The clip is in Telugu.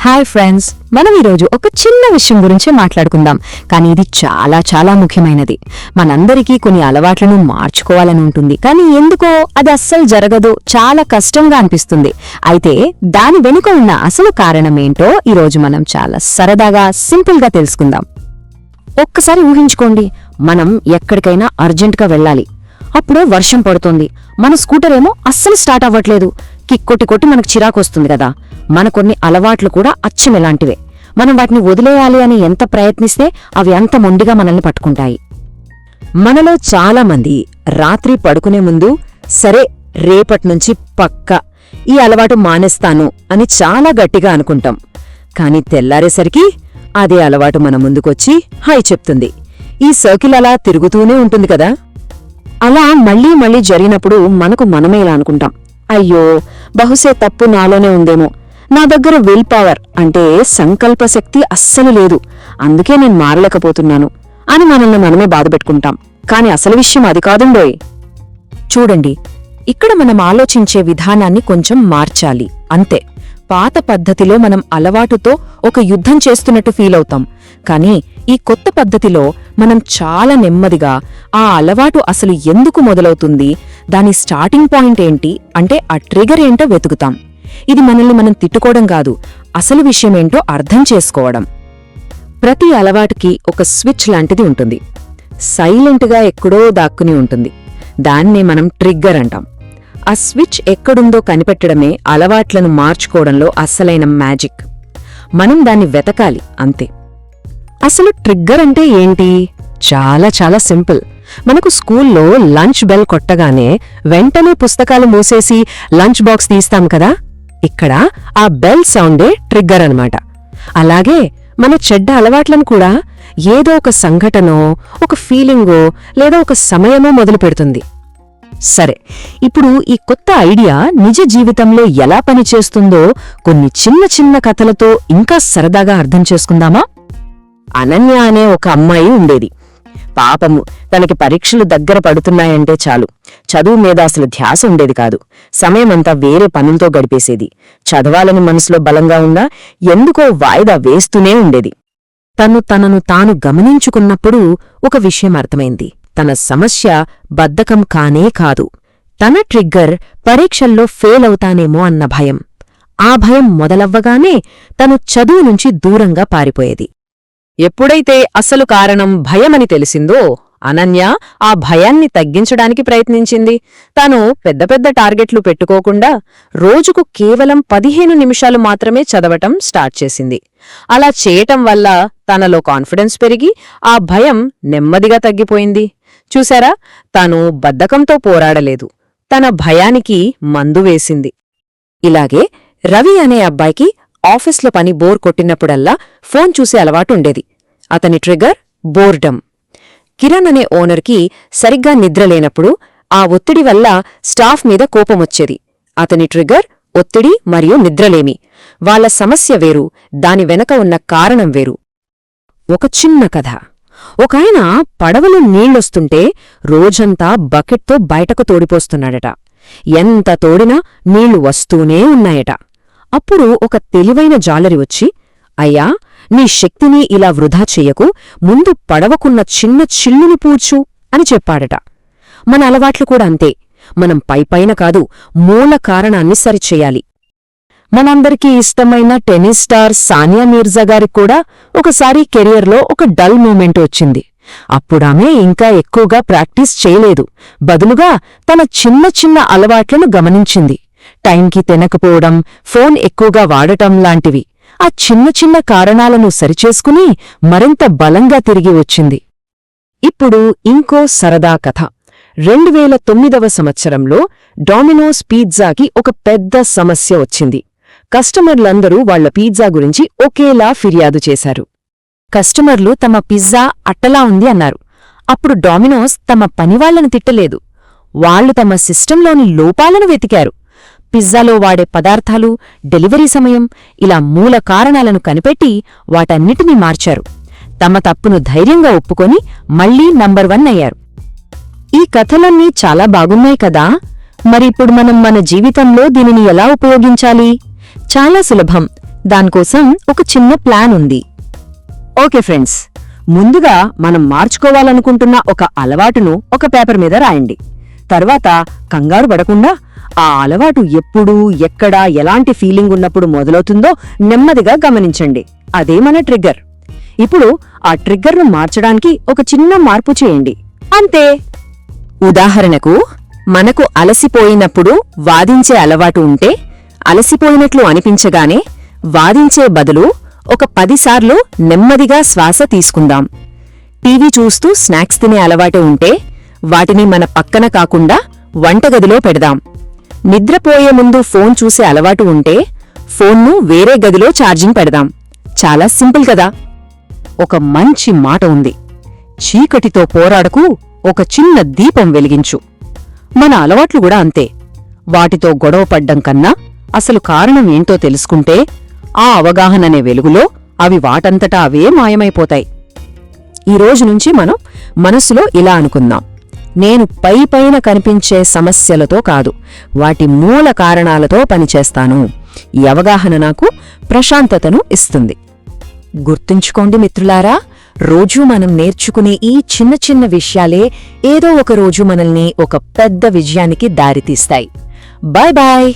హాయ్ ఫ్రెండ్స్ మనం ఈరోజు ఒక చిన్న విషయం గురించి మాట్లాడుకుందాం. కానీ ఇది చాలా చాలా ముఖ్యమైనది. మనందరికీ కొన్ని అలవాట్లను మార్చుకోవాలని ఉంటుంది. కానీ ఎందుకో అది అస్సలు జరగదు. చాలా కష్టంగా అనిపిస్తుంది. అయితే దాని వెనుక ఉన్న అసలు కారణమేంటో ఈరోజు మనం చాలా సరదాగా సింపుల్గా తెలుసుకుందాం. ఒక్కసారి ఊహించుకోండి. మనం ఎక్కడికైనా అర్జెంటుగా వెళ్ళాలి. అప్పుడే వర్షం పడుతుంది. మన స్కూటర్ ఏమో అస్సలు స్టార్ట్ అవ్వట్లేదు. కిక్కొట్టి కొట్టి మనకు చిరాకు వస్తుంది కదా. మన కొన్ని అలవాట్లు కూడా అచ్చం ఇలాంటివే. మనం వాటిని వదిలేయాలి అని ఎంత ప్రయత్నిస్తే అవి అంత మొండిగా మనల్ని పట్టుకుంటాయి. మనలో చాలామంది రాత్రి పడుకునే ముందు సరే రేపట్నుంచి పక్క ఈ అలవాటు మానేస్తాను అని చాలా గట్టిగా అనుకుంటాం. కాని తెల్లారేసరికి అదే అలవాటు మన ముందుకొచ్చి హాయ్ చెప్తుంది. ఈ సర్కిల్ అలా తిరుగుతూనే ఉంటుంది కదా? అలా మళ్ళీ మళ్ళీ జరిగినప్పుడు మనకు మనమే ఇలా అనుకుంటాం. అయ్యో బహుశే తప్పు నాలోనే ఉందేమో. నా దగ్గర విల్ పవర్ అంటే సంకల్ప శక్తి అస్సలు లేదు. అందుకే నేను మారలేకపోతున్నాను అని మనల్ని మనమే బాధపెట్టుకుంటాం కాని అసలు విషయం అది కాదుండోయ్. చూడండి ఇక్కడ మనం ఆలోచించే విధానాన్ని కొంచెం మార్చాలి. అంతే. పాత పద్ధతిలో మనం అలవాటుతో ఒక యుద్ధం చేస్తున్నట్టు ఫీలవుతాం కానీ ఈ కొత్త పద్ధతిలో మనం చాలా నెమ్మదిగా ఆ అలవాటు అసలు ఎందుకు మొదలవుతుంది దాని స్టార్టింగ్ పాయింట్ ఏంటి అంటే ఆ ట్రిగర్ ఏంటో వెతుకుతాం. ఇది మనల్ని మనం తిట్టుకోవడం కాదు అసలు విషయమేంటో అర్థం చేసుకోవడం. ప్రతి అలవాటుకి ఒక స్విచ్ లాంటిది ఉంటుంది. సైలెంట్గా ఎక్కడో దాక్కుని ఉంటుంది. దాన్నే మనం ట్రిగ్గర్ అంటాం. ఆ స్విచ్ ఎక్కడుందో కనిపెట్టడమే అలవాట్లను మార్చుకోవడంలో అస్సలైన మ్యాజిక్. మనం దాన్ని వెతకాలి అంతే. అసలు ట్రిగ్గర్ అంటే ఏంటి? చాలా చాలా సింపుల్. మనకు స్కూల్లో లంచ్ బెల్ కొట్టగానే వెంటనే పుస్తకాలు మూసేసి లంచ్ బాక్స్ తీస్తాం కదా? ఇక్కడ ఆ బెల్ సౌండే ట్రిగ్గర్ అనమాట అలాగే మన చెడ్డ అలవాట్లను కూడా ఏదో ఒక సంఘటనో ఒక ఫీలింగో లేదా ఒక సమయమో మొదలు పెడుతుంది. సరే ఇప్పుడు ఈ కొత్త ఐడియా నిజ జీవితంలో ఎలా పనిచేస్తుందో కొన్ని చిన్న చిన్న కథలతో ఇంకా సరదాగా అర్థం చేసుకుందామా? అనన్య అనే ఒక అమ్మాయి ఉండేది. పాపము తనకి పరీక్షలు దగ్గర పడుతున్నాయంటే చాలు. చదువు మీద అసలు ధ్యాస ఉండేది కాదు. సమయమంతా వేరే పనులతో గడిపేసేది. చదవాలని మనసులో బలంగా ఉన్నా ఎందుకో వాయిదా వేస్తూనే ఉండేది. తను తనను తాను గమనించుకున్నప్పుడు ఒక విషయం అర్థమైంది. తన సమస్య బద్ధకం కానే కాదు. తన ట్రిగ్గర్ పరీక్షల్లో ఫెయిల్ అవుతానేమో అన్న భయం. ఆ భయం మొదలవ్వగానే తను చదువు నుంచి దూరంగా పారిపోయేది. ఎప్పుడైతే అసలు కారణం భయమని తెలిసిందో అనన్య ఆ భయాన్ని తగ్గించడానికి ప్రయత్నించింది. తాను పెద్ద పెద్ద టార్గెట్లు పెట్టుకోకుండా రోజుకు కేవలం పదిహేను నిమిషాలు మాత్రమే చదవటం స్టార్ట్ చేసింది. అలా చేయటం వల్ల తనలో కాన్ఫిడెన్స్ పెరిగి ఆ భయం నెమ్మదిగా తగ్గిపోయింది. చూశారా తాను బద్ధకంతో పోరాడలేదు. తన భయానికి మందు వేసింది. ఇలాగే రవి అనే అబ్బాయికి ఆఫీస్లో పని బోర్ కొట్టినప్పుడల్లా ఫోన్ చూసే అలవాటుండేది అతని ట్రిగర్ బోర్డమ్ కిరణ్ అనే ఓనర్కి సరిగ్గా నిద్రలేనప్పుడు ఆ ఒత్తిడి వల్ల స్టాఫ్ మీద కోపమొచ్చేది. అతని ట్రిగర్ ఒత్తిడి మరియు నిద్రలేమి. వాళ్ళ సమస్య వేరు దాని వెనక ఉన్న కారణం వేరు. ఒక చిన్న కథ. ఒకాయన పడవలో నీళ్ళొస్తుంటే రోజంతా బకెట్తో బయటకు తోడిపోస్తున్నాడట. ఎంత తోడినా నీళ్ళు వస్తూనే ఉన్నాయట. అప్పుడు ఒక తెలివైన జాలరి వచ్చి అయ్యా నీ శక్తిని ఇలా వృధా చెయ్యకు ముందు పడవకున్న చిన్న చిల్లును పూడ్చు అని చెప్పాడట. మన అలవాట్లు కూడా అంతే. మనం పైపైన కాదు మూల కారణాన్ని సరిచెయ్యాలి మనందరికీ ఇష్టమైన టెన్నిస్ స్టార్ సానియా మీర్జా గారికి కూడా ఒకసారి కెరియర్లో ఒక డల్ మూమెంట్ వచ్చింది. అప్పుడామె ఇంకా ఎక్కువగా ప్రాక్టీస్ చేయలేదు. బదులుగా తన చిన్న చిన్న అలవాట్లను గమనించింది. టైంకి తినకపోవడం ఫోన్ ఎక్కువగా వాడటం లాంటివి. ఆ చిన్న చిన్న కారణాలను సరిచేసుకుని మరింత బలంగా తిరిగి వచ్చింది. ఇప్పుడు ఇంకో సరదా కథ. రెండువేల తొమ్మిదవ సంవత్సరంలో డామినోస్ పిజ్జాకి ఒక పెద్ద సమస్య వచ్చింది. కస్టమర్లందరూ వాళ్ళ పిజ్జా గురించి ఒకేలా ఫిర్యాదు చేశారు. కస్టమర్లు తమ పిజ్జా అట్టలా ఉంది అన్నారు. అప్పుడు డామినోస్ తమ పనివాళ్ళను తిట్టలేదు. వాళ్ళు తమ సిస్టంలోని లోపాలను వెతికారు. పిజ్జాలో వాడే పదార్థాలు డెలివరీ సమయం ఇలా మూల కారణాలను కనిపెట్టి వాటన్నిటినీ మార్చారు. తమ తప్పును ధైర్యంగా ఒప్పుకొని మళ్ళీ నంబర్ వన్ అయ్యారు. ఈ కథలన్నీ చాలా బాగున్నాయి కదా? మరిప్పుడు మనం మన జీవితంలో దీనిని ఎలా ఉపయోగించాలి? చాలా సులభం. దానికోసం ఒక చిన్న ప్లాన్ ఉంది. ఓకే ఫ్రెండ్స్ ముందుగా మనం మార్చుకోవాలనుకుంటున్న ఒక అలవాటును ఒక పేపర్ మీద రాయండి. తర్వాత కంగారు పడకుండా ఆ అలవాటు ఎప్పుడు ఎక్కడ ఎలాంటి ఫీలింగ్ ఉన్నప్పుడు మొదలవుతుందో నెమ్మదిగా గమనించండి. అదే మన ట్రిగ్గర్. ఇప్పుడు ఆ ట్రిగ్గర్ను మార్చడానికి ఒక చిన్న మార్పు చేయండి. అంతే. ఉదాహరణకు మనకు అలసిపోయినప్పుడు వాదించే అలవాటు ఉంటే అలసిపోయినట్లు అనిపించగానే వాదించే బదులు ఒక పదిసార్లు నెమ్మదిగా శ్వాస తీసుకుందాం. టీవీ చూస్తూ స్నాక్స్ తినే అలవాటు ఉంటే వాటిని మన పక్కన కాకుండా వంటగదిలో పెడదాం. నిద్రపోయే ముందు ఫోన్ చూసే అలవాటు ఉంటే ఫోన్ను వేరే గదిలో ఛార్జింగ్ పెడదాం. చాలా సింపుల్ కదా. ఒక మంచి మాట ఉంది. చీకటితో పోరాడకు ఒక చిన్న దీపం వెలిగించు. మన అలవాట్లు కూడా అంతే. వాటితో గొడవపడ్డం కన్నా అసలు కారణం ఏంటో తెలుసుకుంటే ఆ అవగాహననే వెలుగులో అవి వాటంతటా అవే మాయమైపోతాయి. ఈ నుంచి మనం మనసులో ఇలా అనుకుందాం. నేను పై పైన కనిపించే సమస్యలతో కాదు వాటి మూల కారణాలతో పనిచేస్తాను. ఈ అవగాహన నాకు ప్రశాంతతను ఇస్తుంది. గుర్తుంచుకోండి మిత్రులారా రోజూ మనం నేర్చుకునే ఈ చిన్న చిన్న విషయాలే ఏదో ఒక రోజు మనల్ని ఒక పెద్ద విజయానికి దారితీస్తాయి. Bye bye!